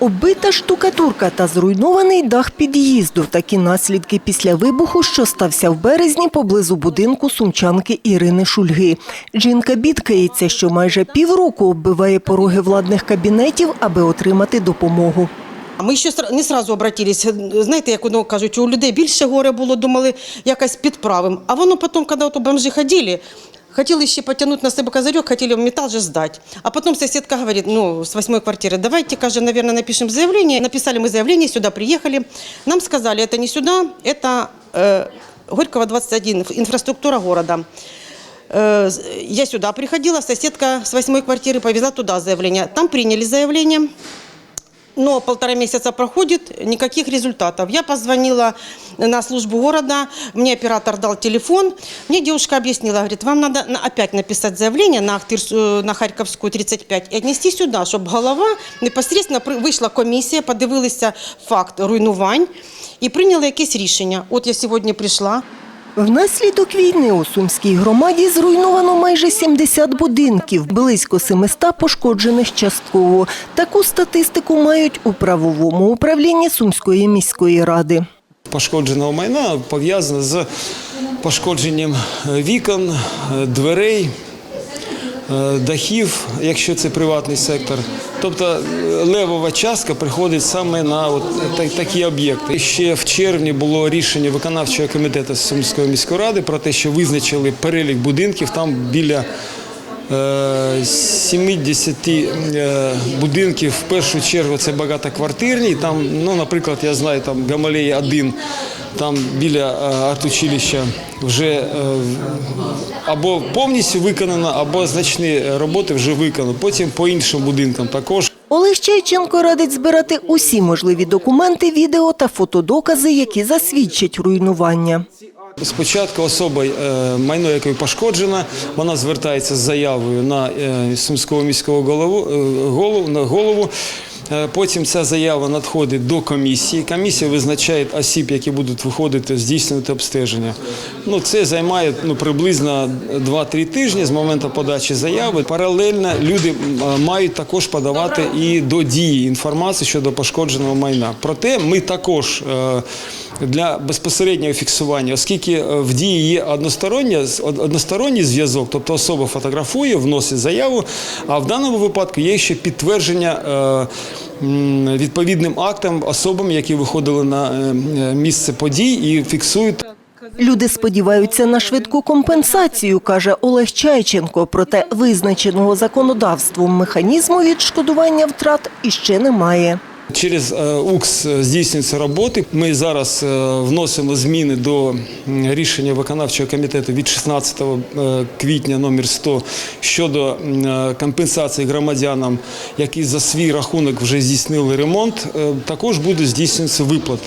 Оббита штукатурка та зруйнований дах під'їзду. Такі наслідки після вибуху, що стався в березні поблизу будинку сумчанки Ірини Шульги. Жінка бідкається, що майже півроку оббиває пороги владних кабінетів, аби отримати допомогу. А Ми ще не сразу обратились. Знаєте, як воно кажуть, у людей більше горе було, думали, якось підправимо. А воно потім, коли от бомжі ходили, хотіли ще потягнути на себе козырек, хотіли металл же здати. А потім сусідка говорить, ну, з восьмої квартири, давайте, каже, наверное, напишем заявление. Написали мы заявление, сюда приехали. Нам сказали, это не сюда, это э, Горького 21, инфраструктура города. Э, Я сюда приходила, соседка с восьмой квартиры повезла туда заявление. Там приняли заявление. Но полтора месяца проходит, никаких результатов. Я позвонила на службу города, мне оператор дал телефон. Мне девушка объяснила, говорит, вам надо на- опять написать заявление на, Ахтырс- э, на Харьковскую 35 и отнести сюда, чтобы голова непосредственно при- вийшла комісія, подивилися факт руйнувань і прийняли якесь рішення. От я сьогодні прийшла. Внаслідок війни у Сумській громаді зруйновано майже 70 будинків, близько 700 пошкоджених частково. Таку статистику мають у правовому управлінні Сумської міської ради. пошкодженого майна пов'язане з пошкодженням вікон, е, дверей, дахів, якщо це приватний сектор. Тобто е, левова частка приходить саме на от та- такі об'єкти. Ще в червні було рішення виконавчого комітету Сумської міської ради про те, що визначили перелік будинків там біля. Е, 70 е, будинків в першу чергу це багатоквартирні. Там, ну, наприклад, я знаю, там Гамалея 1, там біля е, артучилища вже е, або повністю виконано, або значні роботи вже виконано. Потім по іншим будинкам також. Олег Чайченко радить збирати усі можливі документи, відео та фотодокази, які засвідчать руйнування. Спочатку особа, е, майно якої пошкоджено, вона звертається з заявою на е, сумського міського голову, е, голову, на голову. Потім ця заява надходить до комісії. Комісія визначає осіб, які будуть виходити, здійснювати обстеження. Ну, це займає ну, приблизно 2-3 тижні з моменту подачі заяви. Паралельно люди мають також подавати і до дії інформацію щодо пошкодженого майна. Проте ми також е, для безпосереднього фіксування, оскільки е, в дії є односторонній зв'язок, тобто особа фотографує, вносить заяву, а в даному випадку є ще підтвердження е, відповідним актом особам, які виходили на е, місце подій і фіксують Люди сподіваються на швидку компенсацію, каже Олег Чайченко. Проте визначеного законодавством механізму відшкодування втрат іще немає. Через е, УКС здійснюються роботи. Ми зараз е, вносимо зміни до рішення виконавчого комітету від 16 е, квітня номер 100 щодо е, компенсації громадянам, які за свій рахунок вже здійснили ремонт. Е, Також будуть здійснюватися виплати.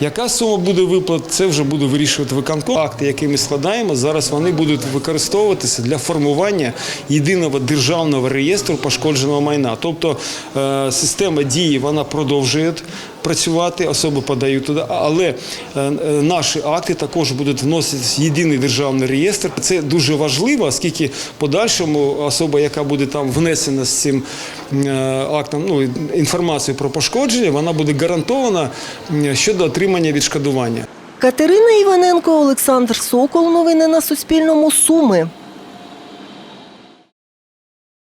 Яка сума буде виплат, це вже буде вирішувати виконком. Акти, які ми складаємо, зараз вони будуть використовуватися для формування єдиного державного реєстру пошкодженого майна. Тобто е, система дії вона продовжує працювати, особи подають туди, але е, е, наші акти також будуть вноситися в єдиний державний реєстр. Це дуже важливо, оскільки подальшому особа, яка буде там внесена з цим е, актом, ну інформацією про пошкодження, вона буде гарантована щодо отримання відшкодування. Катерина Іваненко, Олександр Сокол. Новини на Суспільному. Суми.